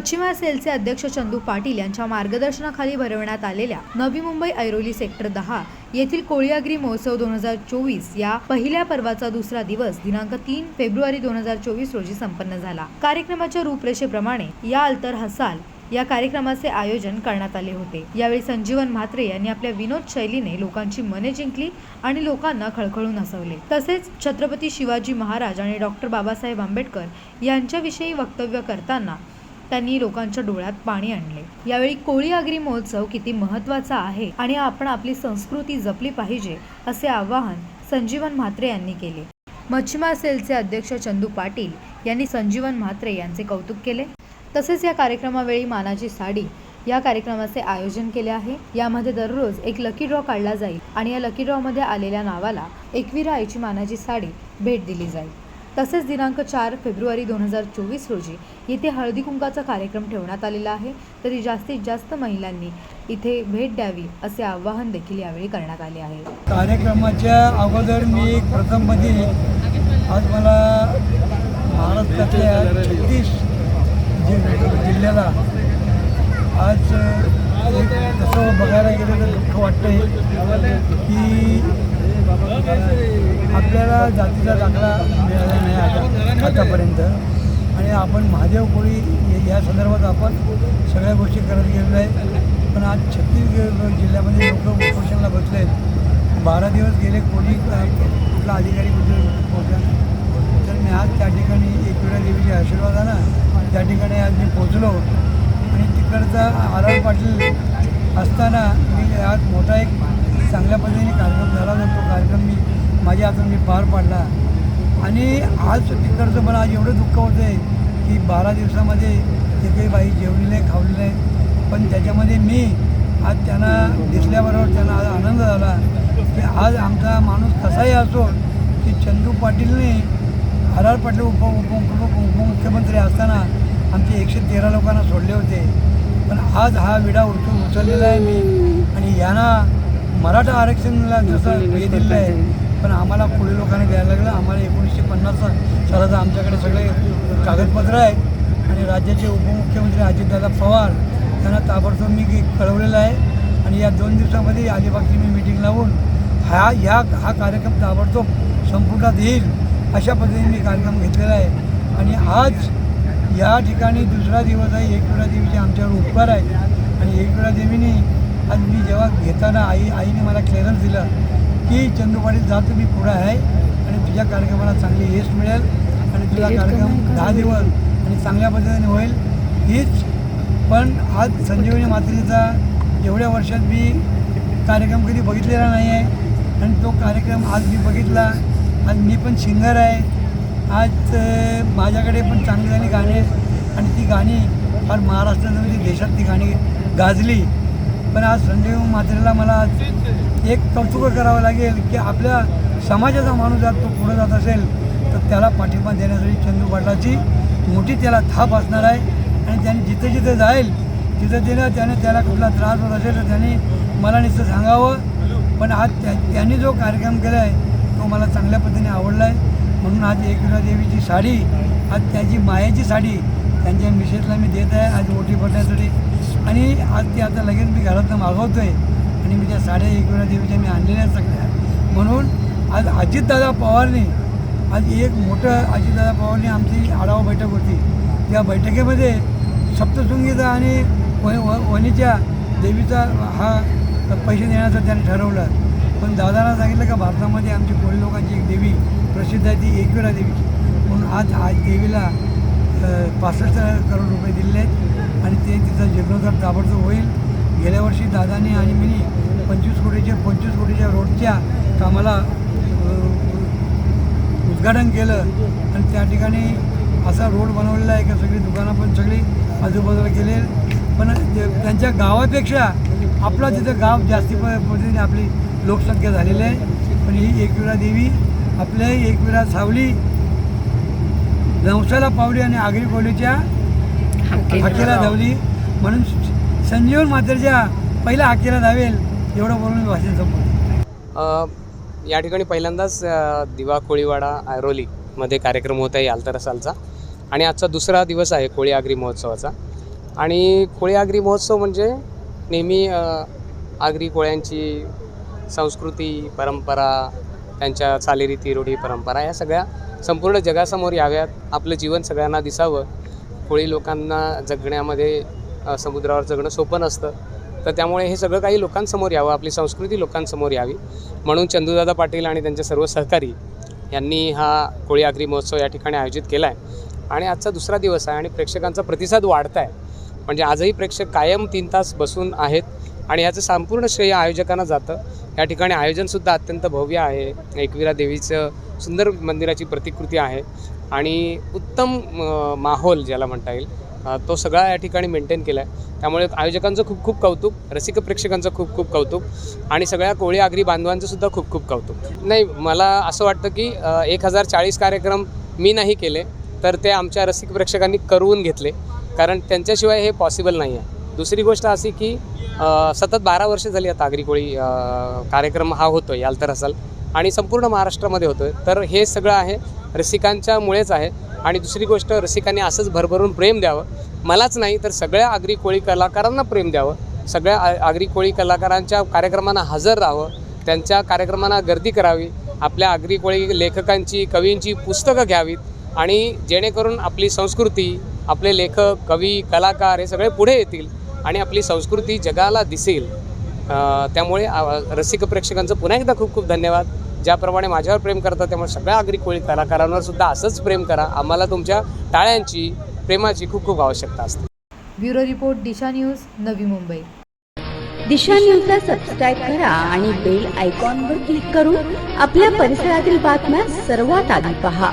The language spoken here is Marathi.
मच्छीमार सेलचे अध्यक्ष चंदू पाटील यांच्या मार्गदर्शनाखाली भरवण्यात आलेल्या नवी मुंबई ऐरोली सेक्टर दहा येथील कोळीयागिरी महोत्सव दोन हजार चोवीस या पहिल्या पर्वाचा दुसरा दिवस दिनांक तीन फेब्रुवारी दोन हजार चोवीस रोजी संपन्न झाला. कार्यक्रमाच्या रूपरेषेप्रमाणे या अल्तर हसाल या कार्यक्रमाचे आयोजन करण्यात आले होते. यावेळी संजीवन म्हात्रे यांनी आपल्या विनोद शैलीने लोकांची मने जिंकली आणि लोकांना खळखळून हसवले. तसेच छत्रपती शिवाजी महाराज आणि डॉक्टर बाबासाहेब आंबेडकर यांच्याविषयी वक्तव्य करताना त्यांनी लोकांच्या डोळ्यात पाणी आणले. यावेळी कोळी आगरी महोत्सव किती महत्त्वाचा आहे आणि आपण आपली संस्कृती जपली पाहिजे असे आवाहन संजीवन म्हात्रे यांनी केले. मच्छिमार सेलचे अध्यक्ष चंदू पाटील यांनी संजीवन म्हात्रे यांचे कौतुक केले. तसेच या कार्यक्रमावेळी मानाची साडी या कार्यक्रमाचे आयोजन केले आहे. यामध्ये दररोज एक लकी ड्रॉ काढला जाईल आणि या लकी ड्रॉमध्ये आलेल्या नावाला एकविरा आईची मानाची साडी भेट दिली जाईल. तसेच दिनांक चार फेब्रुवारी दोन हजार चोवीस रोजी येथे हळदी कुंकाचा कार्यक्रम ठेवण्यात आलेला आहे. तरी जास्तीत जास्त महिलांनी इथे भेट द्यावी असे आवाहन देखील यावेळी करण्यात आले आहे. कार्यक्रमाच्या अगोदर मी प्रथममध्ये म्हणजे आज मला महाराष्ट्रातल्या छत्तीस जिल्ह्याला आज तसं बघायला गेलं तर दुःख वाटतंय की आपल्याला जातीचा दाखला मिळाला नाही आता आतापर्यंत. आणि आपण महादेव कोळी या- संदर्भात आपण सगळ्या गोष्टी करत गेलेलो आहे. पण आज छत्तीसगड जिल्ह्यामध्ये लोक उपोषणाला बसले आहेत बारा दिवस गेले कोणी कुठला अधिकारी कुठे पोहोचला तर मी आज त्या ठिकाणी एकविरा देवीच्या आशीर्वादानं त्या ठिकाणी आज मी पोचलो आणि तिकडचा आर आर पाटील असताना मी आज मोठा एक चांगल्या पद्धतीने कार्यक्रम झाला नव्हतो तो कार्यक्रम मी माझ्या हातून मी पार पाडला. आणि आज तिकडचं मला आज एवढं दुःख होतं आहे की बारा दिवसामध्ये एकही बाई जेवली नाही खावली नाही. पण त्याच्यामध्ये मी आज त्यांना दिसल्याबरोबर त्यांना आज आनंद झाला की आज आमचा माणूस कसाही असो की चंदू पाटीलने आर आर पाटील उप उप उपमुख्यमंत्री असताना आमचे एकशे तेरा लोकांना सोडले होते. पण आज हा विडा उचलून उचललेला आहे मी आणि यांना मराठा आरक्षणाला जसं हे दिलेलं आहे पण आम्हाला पुढे लोकांना द्यायला लागलं. आम्हाला एकोणीसशे पन्नास सालाचं आमच्याकडे सगळे कागदपत्र आहेत आणि राज्याचे उपमुख्यमंत्री अजितदादा पवार यांना ताबडतोब मी कळवलेलं आहे. आणि या दोन दिवसामध्ये अलिबागची मी मिटिंग लावून हा या हा कार्यक्रम ताबडतोब संपुटात येईल अशा पद्धतीने मी कार्यक्रम घेतलेला आहे. आणि आज या ठिकाणी दुसरा दिवस आहे एकविरा देवीचे आमच्यावर उपकार आहेत आणि एकविरा देवीने आज मी जेव्हा घेताना आई आईने मला क्लिअरन्स दिलं की चंदू पाटील जा तुम्ही पुढं आहे आणि तुझ्या कार्यक्रमाला चांगली यश मिळेल आणि तुझा कार्यक्रम दहा दिवस आणि चांगल्या पद्धतीने होईल. हीच पण आज संजीवनी मात्रेचा एवढ्या वर्षात मी कार्यक्रम कधी बघितलेला नाही आहे आणि तो कार्यक्रम आज मी बघितला. आज मी पण सिंगर आहे. आज माझ्याकडे पण चांगली चांगली गाणी आहेत. आणि ती गाणी फार महाराष्ट्रात म्हणजे देशात ती गाणी गाजली पण आज संजीव मात्रेला मला एक कौतुक करावं लागेल की आपल्या समाजाचा माणूस जर तो पुढे जात असेल तर त्याला पाठिंबा देण्यासाठी चंदू पाटलाची मोठी त्याला थाप असणार आहे. आणि त्याने जिथे जिथे जाईल तिथं तिथं त्याने त्याला कुठला त्रास होत असेल तर त्याने मला नुसतं सांगावं. पण आज त्या त्यांनी जो कार्यक्रम केला आहे तो मला चांगल्या पद्धतीने आवडला आहे म्हणून आज एकविरा देवीची साडी आज त्याची मायाची साडी त्यांच्या मिसेसला मी देत आहे. आज ओटी पडण्यासाठी आणि आज ती आता लगेच मी घरातनं मागवतो आहे आणि मी त्या साड्या एकविरा देवीच्या मी आणलेल्या सगळ्या. म्हणून आज अजितदादा पवारने आज एक मोठं अजितदादा पवारने आमची आढावा बैठक होती. त्या बैठकीमध्ये सप्तशृंगीचा आणि व वणीच्या देवीचा हा पैसे देण्याचं त्याने ठरवलं. पण दादाला सांगितलं का भारतामध्ये आमची कोळी लोकांची एक देवी प्रसिद्ध आहे ती एकविरा देवी म्हणून आज आज देवीला पासष्ट करोड रुपये दिलेले आहेत आणि ते तिथं जीर्णोद्धार ताबडतोब होईल. गेल्या वर्षी दादाने आणि मी पंचवीस कोटीच्या पंचवीस कोटीच्या रोडच्या कामाला उद्घाटन केलं. आणि त्या ठिकाणी असा रोड बनवलेला आहे का सगळी दुकानं पण सगळी आजूबाजूला केले पण ते- त्यांच्या गावापेक्षा आपला तिथं गाव जास्ती प- पद्धतीने आपली लोकसंख्या झालेली आहे. पण ही एकविरा देवी आपल्या एकविरा सावली नवसाला पावली आणि आगरी कोलीच्या हाकेला धावली. म्हणून संजीवन मात्रेच्या पहिल्या हाकेला धावेल एवढं बोलून भाषण संपवतो. या ठिकाणी पहिल्यांदाच दिवा कोळीवाडा ऐरोलीमध्ये कार्यक्रम होत आहे यालतरसालचा आणि आजचा दुसरा दिवस आहे कोळी आगरी महोत्सवाचा. आणि कोळी आगरी महोत्सव म्हणजे नेहमी आगरी कोळ्यांची संस्कृती परंपरा त्यांच्या चालीरीती रूढी परंपरा या सगळ्या संपूर्ण जगासमोर याव्यात. आपलं जीवन सगळ्यांना दिसावं. कोळी लोकांना जगण्यामध्ये समुद्रावर जगणं सोपं नसतं. तर त्यामुळे हे सगळं काही लोकांसमोर यावं आपली संस्कृती लोकांसमोर यावी. म्हणून चंदूदादा पाटील आणि त्यांचे सर्व सहकारी यांनी हा कोळी आगरी महोत्सव या ठिकाणी आयोजित केला आहे आणि आजचा दुसरा दिवस आहे आणि प्रेक्षकांचा प्रतिसाद वाढत आहे म्हणजे आजही प्रेक्षक कायम तीन तास बसून आहेत. आणि ह्याचं संपूर्ण श्रेय आयोजकांना जातं. या ठिकाणी आयोजनसुद्धा अत्यंत भव्य आहे. एकविरा देवीचं सुंदर मंदिराची प्रतिकृती आहे. आणि उत्तम माहोल ज्याला म्हणता येईल तो सगळा या ठिकाणी मेंटेन केला आहे त्यामुळे आयोजकांचं खूप खूप कौतुक रसिक प्रेक्षकांचं खूप खूप कौतुक आणि सगळ्या कोळी आगरी बांधवांचं सुद्धा खूप खूप कौतुक. नाही मला असं वाटतं की एक हजार चाळीस कार्यक्रम मी नाही केले तर ते आमच्या रसिक प्रेक्षकांनी करवून घेतले. कारण त्यांच्याशिवाय हे पॉसिबल नाही आहे दुसरी गोष्ट अशी की सतत बारा वर्ष झाली आता आगरी कोळी कार्यक्रम हा होतो याल तर असाल. आणि संपूर्ण महाराष्ट्रामध्ये होतो आहे तर हे सगळं आहे रसिकांच्यामुळेच आहे. आणि दुसरी गोष्ट रसिकांनी असंच भरभरून प्रेम द्यावं. मलाच नाही तर सगळ्या आगरी कोळी कलाकारांना प्रेम द्यावं. सगळ्या आ- आगरी कोळी कलाकारांच्या कार्यक्रमांना हजर राहावं. त्यांच्या कार्यक्रमांना गर्दी करावी. आपल्या आगरी कोळी लेखकांची कवींची पुस्तकं घ्यावीत. आणि जेणेकरून आपली संस्कृती आपले लेखक कवी कलाकार हे सगळे पुढे येतील. आणि आपली संस्कृती जगाला दिसेल त्यामुळे रसिक प्रेक्षकांचं पुन्हा एकदा खूप खूप धन्यवाद. ज्याप्रमाणे माझ्यावर प्रेम करतात त्यामुळे सगळ्या आगरी कोळी कलाकारांवर सुद्धा असंच प्रेम करा. आम्हाला तुमच्या टाळ्यांची प्रेमाची खूप खूप आवश्यकता असते. ब्युरो रिपोर्ट दिशा न्यूज नवी मुंबई. दिशा न्यूजला सबस्क्राईब करा आणि बेल आयकॉनवर क्लिक करून आपल्या परिसरातील बातम्या सर्वात आधी पहा.